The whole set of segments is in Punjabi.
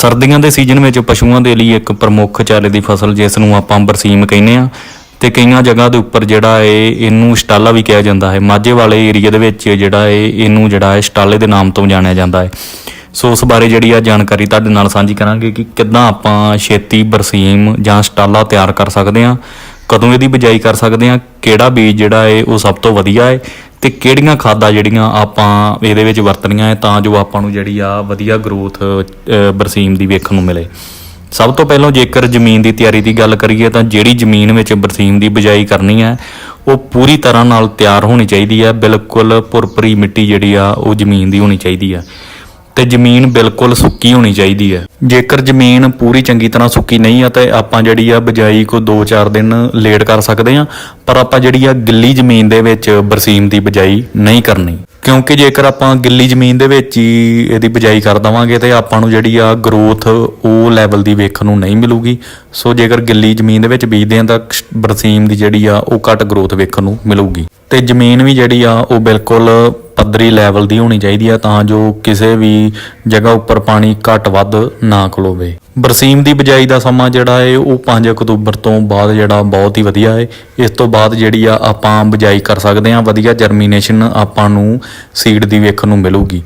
ਸਰਦੀਆਂ ਦੇ ਸੀਜ਼ਨ ਵਿੱਚ ਪਸ਼ੂਆਂ ਦੇ ਲਈ ਇੱਕ ਪ੍ਰਮੁੱਖ ਚਾਰੇ ਦੀ ਫਸਲ, ਜਿਸ ਨੂੰ ਆਪਾਂ ਬਰਸੀਮ ਕਹਿੰਦੇ ਆ ਤੇ ਕਈਆਂ ਜਗ੍ਹਾ ਦੇ ਉੱਪਰ ਜਿਹੜਾ ਹੈ ਇਹਨੂੰ ਸਟਾਲਾ ਵੀ ਕਿਹਾ ਜਾਂਦਾ ਹੈ। ਮਾਝੇ ਵਾਲੇ ਏਰੀਆ ਦੇ ਵਿੱਚ ਜਿਹੜਾ ਹੈ ਇਹਨੂੰ ਜਿਹੜਾ ਹੈ ਸਟਾਲੇ ਦੇ ਨਾਮ ਤੋਂ ਜਾਣਿਆ ਜਾਂਦਾ ਹੈ। ਸੋ ਉਸ ਬਾਰੇ ਜਿਹੜੀ ਆ ਜਾਣਕਾਰੀ ਤੁਹਾਡੇ ਨਾਲ ਸਾਂਝੀ ਕਰਾਂਗੇ ਕਿ ਕਿੱਦਾਂ ਆਪਾਂ ਛੇਤੀ ਬਰਸੀਮ ਜਾਂ ਸਟਾਲਾ ਤਿਆਰ ਕਰ ਸਕਦੇ ਹਾਂ, ਕਦੋਂ ਇਹਦੀ ਬਿਜਾਈ ਕਰ ਸਕਦੇ ਹਾਂ, ਕਿਹੜਾ ਬੀਜ ਜਿਹੜਾ ਹੈ ਉਹ ਸਭ ਤੋਂ ਵਧੀਆ ਹੈ ਤੇ ਕਿਹੜੀਆਂ ਖਾਦਾਂ ਜਿਹੜੀਆਂ ਆਪਾਂ ਇਹਦੇ ਵਿੱਚ ਵਰਤਣੀਆਂ ਹੈ ਤਾਂ ਜੋ ਆਪਾਂ ਨੂੰ ਜਿਹੜੀ ਆ ਵਧੀਆ ਗਰੋਥ ਬਰਸੀਮ ਦੀ ਵੇਖਣ ਨੂੰ ਮਿਲੇ। ਸਭ ਤੋਂ ਪਹਿਲਾਂ ਜੇਕਰ ਜ਼ਮੀਨ ਦੀ ਤਿਆਰੀ ਦੀ ਗੱਲ ਕਰੀਏ ਤਾਂ ਜਿਹੜੀ ਜ਼ਮੀਨ ਵਿੱਚ ਬਰਸੀਮ ਦੀ ਬਿਜਾਈ ਕਰਨੀ ਹੈ ਉਹ ਪੂਰੀ ਤਰ੍ਹਾਂ ਨਾਲ ਤਿਆਰ ਹੋਣੀ ਚਾਹੀਦੀ ਹੈ ਬਿਲਕੁਲ ਭੁਰਭਰੀ ਮਿੱਟੀ ਜਿਹੜੀ ਆ ਉਹ ਜ਼ਮੀਨ ਦੀ ਹੋਣੀ ਚਾਹੀਦੀ ਹੈ ਤੇ ਜ਼ਮੀਨ ਬਿਲਕੁਲ ਸੁੱਕੀ ਹੋਣੀ ਚਾਹੀਦੀ ਹੈ। ਜੇਕਰ ਜ਼ਮੀਨ ਪੂਰੀ ਚੰਗੀ ਤਰ੍ਹਾਂ ਸੁੱਕੀ ਨਹੀਂ ਆ ਤੇ ਆਪਾਂ ਜਿਹੜੀ ਆ ਬਿਜਾਈ ਕੋ 2-4 ਦਿਨ ਲੇਟ ਕਰ ਸਕਦੇ ਆ, ਪਰ ਆਪਾਂ ਜਿਹੜੀ ਆ ਗਿੱਲੀ ਜ਼ਮੀਨ ਦੇ ਵਿੱਚ ਬਰਸੀਮ ਦੀ ਬਿਜਾਈ ਨਹੀਂ ਕਰਨੀ। ਕਿਉਂਕਿ ਜੇਕਰ ਆਪਾਂ ਗਿੱਲੀ ਜ਼ਮੀਨ ਦੇ ਵਿੱਚ ਹੀ ਇਹਦੀ ਬਿਜਾਈ ਕਰ ਦਵਾਂਗੇ ਤੇ ਆਪਾਂ ਨੂੰ ਜਿਹੜੀ ਆ ਗਰੋਥ ਉਹ ਲੈਵਲ ਦੀ ਵੇਖਣ ਨੂੰ ਨਹੀਂ ਮਿਲੂਗੀ। ਸੋ ਜੇਕਰ ਗਿੱਲੀ ਜ਼ਮੀਨ ਦੇ ਵਿੱਚ ਬੀਜਦੇ ਆ ਤਾਂ ਬਰਸੀਮ ਦੀ ਜਿਹੜੀ ਆ ਉਹ ਘੱਟ ਗਰੋਥ ਵੇਖਣ ਨੂੰ ਮਿਲੂਗੀ। ਤੇ ਜ਼ਮੀਨ ਵੀ ਜਿਹੜੀ ਆ ਉਹ ਬਿਲਕੁਲ ਪੱਧਰੀ ਲੈਵਲ ਦੀ ਹੋਣੀ ਚਾਹੀਦੀ ਆ ਤਾਂ ਜੋ ਕਿਸੇ ਵੀ ਜਗ੍ਹਾ ਉੱਪਰ ਪਾਣੀ ਘੱਟ ਵੱਧ ਨਾ ਖਲੋਵੇ। ਬਰਸੀਮ ਦੀ ਬਿਜਾਈ ਦਾ ਸਮਾਂ ਜਿਹੜਾ ਹੈ ਉਹ 5 ਅਕਤੂਬਰ ਤੋਂ ਬਾਅਦ ਜਿਹੜਾ ਬਹੁਤ ਹੀ ਵਧੀਆ ਹੈ ਇਸ ਤੋਂ ਬਾਅਦ ਜਿਹੜੀ ਆ ਆਪਾਂ ਬਿਜਾਈ ਕਰ ਸਕਦੇ ਆ ਵਧੀਆ ਜਰਮੀਨੇਸ਼ਨ ਆਪਾਂ ਨੂੰ ਸੀਡ ਦੀ ਵੇਖਣ ਨੂੰ ਮਿਲੂਗੀ।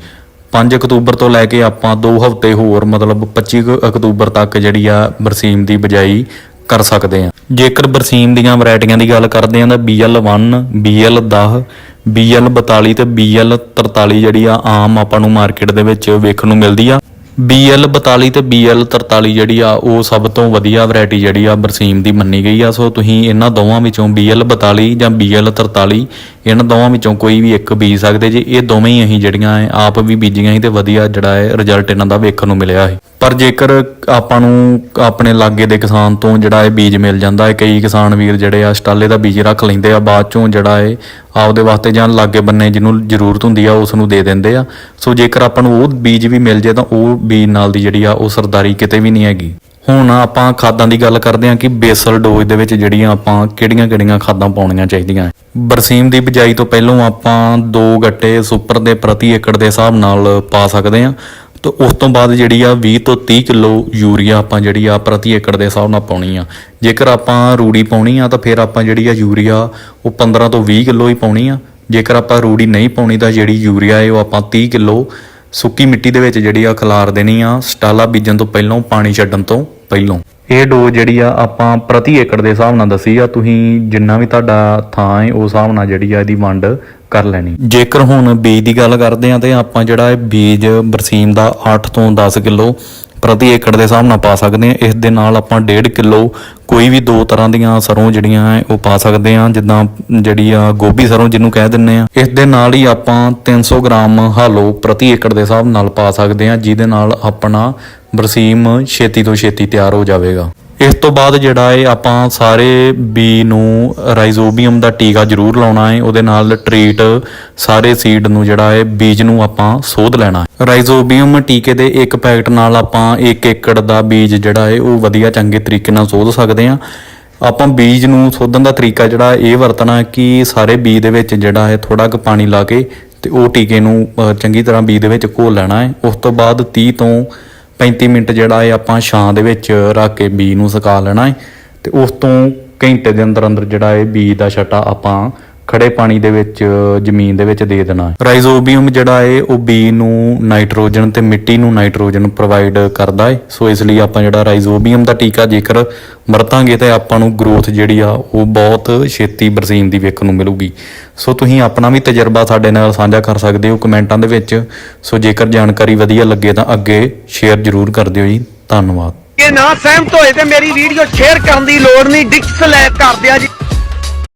5 ਅਕਤੂਬਰ ਤੋਂ ਲੈ ਕੇ ਆਪਾਂ 2 ਹਫ਼ਤੇ ਹੋਰ ਮਤਲਬ 25 ਕੁ ਅਕਤੂਬਰ ਤੱਕ ਜਿਹੜੀ ਆ ਬਰਸੀਮ ਦੀ ਬਿਜਾਈ ਕਰ ਸਕਦੇ ਆ ਜੇਕਰ ਬਰਸੀਮ ਦੀਆਂ ਵੈਰਾਈਟੀਆਂ ਦੀ ਗੱਲ ਕਰਦੇ ਆ ਤਾਂ BL1 BL10 BL42 ਤੇ BL43 ਜਿਹੜੀ ਆ ਆਮ ਆਪਾਂ ਨੂੰ ਮਾਰਕੀਟ ਦੇ ਵਿੱਚ ਵੇਖਣ ਨੂੰ ਮਿਲਦੀ ਆ BL42 ਤੇ BL43 ਜਿਹੜੀ ਆ, ਉਹ ਸਭ ਤੋਂ ਵਧੀਆ ਵੈਰਾਈਟੀ ਜਿਹੜੀ ਆ ਬਰਸੀਮ ਦੀ ਮੰਨੀ ਗਈ ਆ। ਸੋ ਤੁਸੀਂ ਇਹਨਾਂ ਦੋਵਾਂ ਵਿੱਚੋਂ BL42 ਜਾਂ BL43 ਇਹਨਾਂ ਦੋਵਾਂ ਵਿੱਚੋਂ ਕੋਈ ਵੀ ਇੱਕ ਬੀਜ ਸਕਦੇ ਜੇ, ਇਹ ਦੋਵੇਂ ਹੀ ਅਸੀਂ ਜਿਹੜੀਆਂ ਹੈ ਆਪ ਵੀ ਬੀਜੀਆਂ ਸੀ ਤੇ ਵਧੀਆ ਜਿਹੜਾ ਹੈ ਰਿਜ਼ਲਟ ਇਹਨਾਂ ਦਾ ਵੇਖਣ ਨੂੰ ਮਿਲਿਆ ਹੈ ਪਰ ਜੇਕਰ ਆਪਾਂ ਨੂੰ ਆਪਣੇ ਲਾਗੇ ਦੇ ਕਿਸਾਨ ਤੋਂ ਜਿਹੜਾ ਇਹ ਬੀਜ ਮਿਲ ਜਾਂਦਾ ਹੈ ਕਈ ਕਿਸਾਨ ਵੀਰ ਜਿਹੜੇ ਆ, ਸਟਾਲੇ ਦਾ ਬੀਜ ਰੱਖ ਲੈਂਦੇ ਆ, ਬਾਅਦ ਚੋਂ ਜਿਹੜਾ ਹੈ ਆਪਦੇ ਵਾਸਤੇ ਜਾਂ ਲਾਗੇ ਬੰਨੇ ਜਿਹਨੂੰ ਜ਼ਰੂਰਤ ਹੁੰਦੀ ਆ, ਉਸ ਨੂੰ ਦੇ ਦਿੰਦੇ ਆ। ਸੋ ਜੇਕਰ ਆਪਾਂ ਨੂੰ ਉਹ ਬੀਜ ਵੀ ਮਿਲ ਜੇ ਤਾਂ ਉਹ ਬੀਜ ਨਾਲ ਦੀ ਜਿਹੜੀ ਆ, ਉਹ ਸਰਦਾਰੀ ਕਿਤੇ ਵੀ ਨਹੀਂ ਹੈਗੀ। ਹੁਣ ਆਪਾਂ ਖਾਦਾਂ ਦੀ ਗੱਲ ਕਰਦੇ ਹਾਂ ਕਿ ਬੇਸਲ ਡੋਜ਼ ਦੇ ਵਿੱਚ ਜਿਹੜੀਆਂ ਆਪਾਂ ਕਿਹੜੀਆਂ-ਕਿਹੜੀਆਂ ਖਾਦਾਂ ਪਾਉਣੀਆਂ ਚਾਹੀਦੀਆਂ। ਬਰਸੀਮ ਦੀ ਬਿਜਾਈ ਤੋਂ ਪਹਿਲਾਂ ਆਪਾਂ ਦੋ ਗੱਟੇ ਸੁਪਰ ਦੇ ਪ੍ਰਤੀ ਏਕੜ ਦੇ ਹਿਸਾਬ ਨਾਲ ਪਾ ਸਕਦੇ ਹਾਂ। ਤੇ ਉਸ ਤੋਂ ਬਾਅਦ ਜਿਹੜੀ ਆ 20 ਤੋਂ 30 ਕਿਲੋ ਯੂਰੀਆ ਆਪਾਂ ਜਿਹੜੀ ਆ ਪ੍ਰਤੀ ਏਕੜ ਦੇ ਹਿਸਾਬ ਨਾਲ ਪਾਉਣੀ ਆ। ਜੇਕਰ ਆਪਾਂ ਰੂੜੀ ਪਾਉਣੀ ਆ ਤਾਂ ਫਿਰ ਆਪਾਂ ਜਿਹੜੀ ਆ ਯੂਰੀਆ ਉਹ 15 ਤੋਂ 20 ਕਿਲੋ ਹੀ ਪਾਉਣੀ ਆ। ਜੇਕਰ ਆਪਾਂ ਰੂੜੀ ਨਹੀਂ ਪਾਉਣੀ ਤਾਂ ਜਿਹੜੀ ਯੂਰੀਆ ਹੈ ਉਹ ਆਪਾਂ 30 ਕਿਲੋ ਸੁੱਕੀ ਮਿੱਟੀ ਦੇ ਵਿੱਚ ਜਿਹੜੀ ਆ ਖਲਾਰ ਦੇਣੀ ਆ ਸਟਾਲਾ ਬੀਜਣ ਤੋਂ ਪਹਿਲਾਂ, ਪਾਣੀ ਛੱਡਣ ਤੋਂ ਪਹਿਲਾਂ। ਇਹ ਡੋਜ਼ ਜਿਹੜੀ ਆ ਆਪਾਂ ਪ੍ਰਤੀ ਏਕੜ ਦੇ ਹਿਸਾਬ ਨਾਲ ਦੱਸੀ ਆ। ਤੁਸੀਂ ਜਿੰਨਾ ਵੀ ਤੁਹਾਡਾ ਥਾਂ ਹੈ, ਉਸ ਹਿਸਾਬ ਨਾਲ ਜਿਹੜੀ ਆ ਇਹਦੀ ਵੰਡ ਕਰ ਲੈਣੀ। ਜੇਕਰ ਹੁਣ ਬੀਜ ਦੀ ਗੱਲ ਕਰਦੇ ਆ ਤੇ ਆਪਾਂ ਜਿਹੜਾ ਇਹ ਬੀਜ ਬਰਸੀਮ ਦਾ 8 ਤੋਂ 10 ਕਿਲੋ ਪ੍ਰਤੀ ਏਕੜ ਦੇ ਹਿਸਾਬ ਨਾਲ ਪਾ ਸਕਦੇ ਆ ਇਸ ਦੇ ਨਾਲ ਆਪਾਂ 1.5 ਕਿਲੋ ਕੋਈ ਵੀ ਦੋ ਤਰ੍ਹਾਂ ਦੀਆਂ ਸਰੋਂ ਜਿਹੜੀਆਂ ਹੈ, ਉਹ ਪਾ ਸਕਦੇ ਆ ਜਿੱਦਾਂ ਜਿਹੜੀ ਆ ਗੋਭੀ ਸਰੋਂ ਜਿਹਨੂੰ ਕਹਿ ਦਿੰਨੇ ਆ ਇਸ ਦੇ ਨਾਲ ਹੀ ਆਪਾਂ 300 ਗ੍ਰਾਮ ਹਾਲੋ ਪ੍ਰਤੀ ਏਕੜ ਦੇ ਹਿਸਾਬ ਨਾਲ ਪਾ ਸਕਦੇ ਆ ਜਿਹਦੇ ਨਾਲ ਆਪਣਾ ਬਰਸੀਮ ਛੇਤੀ ਤੋਂ ਛੇਤੀ ਤਿਆਰ ਹੋ ਜਾਵੇਗਾ। ਇਸ ਤੋਂ ਬਾਅਦ ਜਿਹੜਾ ਹੈ ਆਪਾਂ ਸਾਰੇ ਬੀ ਨੂੰ ਰਾਈਜ਼ੋਬੀਅਮ ਦਾ ਟੀਕਾ ਜ਼ਰੂਰ ਲਾਉਣਾ ਹੈ, ਉਹਦੇ ਨਾਲ ਟ੍ਰੀਟ ਸਾਰੇ ਸੀਡ ਨੂੰ ਜਿਹੜਾ ਹੈ ਬੀਜ ਨੂੰ ਆਪਾਂ ਸੋਧ ਲੈਣਾ ਹੈ। ਰਾਈਜ਼ੋਬੀਅਮ ਟੀਕੇ ਦੇ ਇੱਕ ਪੈਕਟ ਨਾਲ ਆਪਾਂ 1 ਏਕੜ ਦਾ ਬੀਜ ਜਿਹੜਾ ਹੈ, ਉਹ ਵਧੀਆ ਚੰਗੇ ਤਰੀਕੇ ਨਾਲ ਸੋਧ ਸਕਦੇ ਹਾਂ। ਆਪਾਂ ਬੀਜ ਨੂੰ ਸੋਧਣ ਦਾ ਤਰੀਕਾ ਜਿਹੜਾ ਇਹ ਵਰਤਣਾ ਕਿ ਸਾਰੇ ਬੀਜ ਦੇ ਵਿੱਚ ਜਿਹੜਾ ਹੈ ਥੋੜਾ ਕੁ ਪਾਣੀ ਲਾ ਕੇ ਤੇ ਉਹ ਟੀਕੇ ਨੂੰ ਚੰਗੀ ਤਰ੍ਹਾਂ ਬੀਜ ਦੇ ਵਿੱਚ ਘੋਲ ਲੈਣਾ ਹੈ। ਉਸ ਤੋਂ ਬਾਅਦ 30 ਤੋਂ 35 ਮਿੰਟ ਜਿਹੜਾ ਹੈ ਆਪਾਂ ਛਾਂ ਦੇ ਵਿੱਚ ਰੱਖ ਕੇ ਬੀਜ ਨੂੰ ਸੁਕਾ ਲੈਣਾ ਹੈ ਤੇ ਉਸ ਤੋਂ ਘੰਟੇ ਦੇ ਅੰਦਰ ਅੰਦਰ ਜਿਹੜਾ ਹੈ ਬੀਜ ਦਾ ਛਟਾ ਆਪਾਂ ਖੜੇ ਪਾਣੀ ਦੇ ਵਿੱਚ, ਜ਼ਮੀਨ ਦੇ ਵਿੱਚ ਦੇ ਦੇਣਾ। ਰਾਈਜ਼ੋਬੀਅਮ ਜਿਹੜਾ ਹੈ ਉਹ ਬੀ ਨੂੰ ਨਾਈਟ੍ਰੋਜਨ ਤੇ ਮਿੱਟੀ ਨੂੰ ਨਾਈਟ੍ਰੋਜਨ ਪ੍ਰੋਵਾਈਡ ਕਰਦਾ ਹੈ ਸੋ ਇਸ ਲਈ ਆਪਾਂ ਜਿਹੜਾ ਰਾਈਜ਼ੋਬੀਅਮ ਦਾ ਟੀਕਾ ਜੇਕਰ ਵਰਤਾਂਗੇ ਤਾਂ ਆਪਾਂ ਨੂੰ ਗਰੋਥ ਜਿਹੜੀ ਆ, ਉਹ ਬਹੁਤ ਛੇਤੀ ਬਰਸੀਮ ਦੀ ਵੇਖਣ ਨੂੰ ਮਿਲੂਗੀ। ਸੋ ਤੁਸੀਂ ਆਪਣਾ ਵੀ ਤਜਰਬਾ ਸਾਡੇ ਨਾਲ ਸਾਂਝਾ ਕਰ ਸਕਦੇ ਹੋ ਕਮੈਂਟਾਂ ਦੇ ਵਿੱਚ। ਸੋ ਜੇਕਰ ਜਾਣਕਾਰੀ ਵਧੀਆ ਲੱਗੇ ਤਾਂ ਅੱਗੇ ਸ਼ੇਅਰ ਜ਼ਰੂਰ ਕਰ ਦਿਓ ਜੀ। ਧੰਨਵਾਦ। ਇਹ ਨਾ ਸਹਿਮਤ ਹੋਏ ਤੇ ਮੇਰੀ ਵੀਡੀਓ ਸ਼ੇਅਰ ਕਰਨ ਦੀ ਲੋੜ ਨਹੀਂ ਡਿਸਲਾਈਕ ਕਰ ਦਿਆ ਜੀ।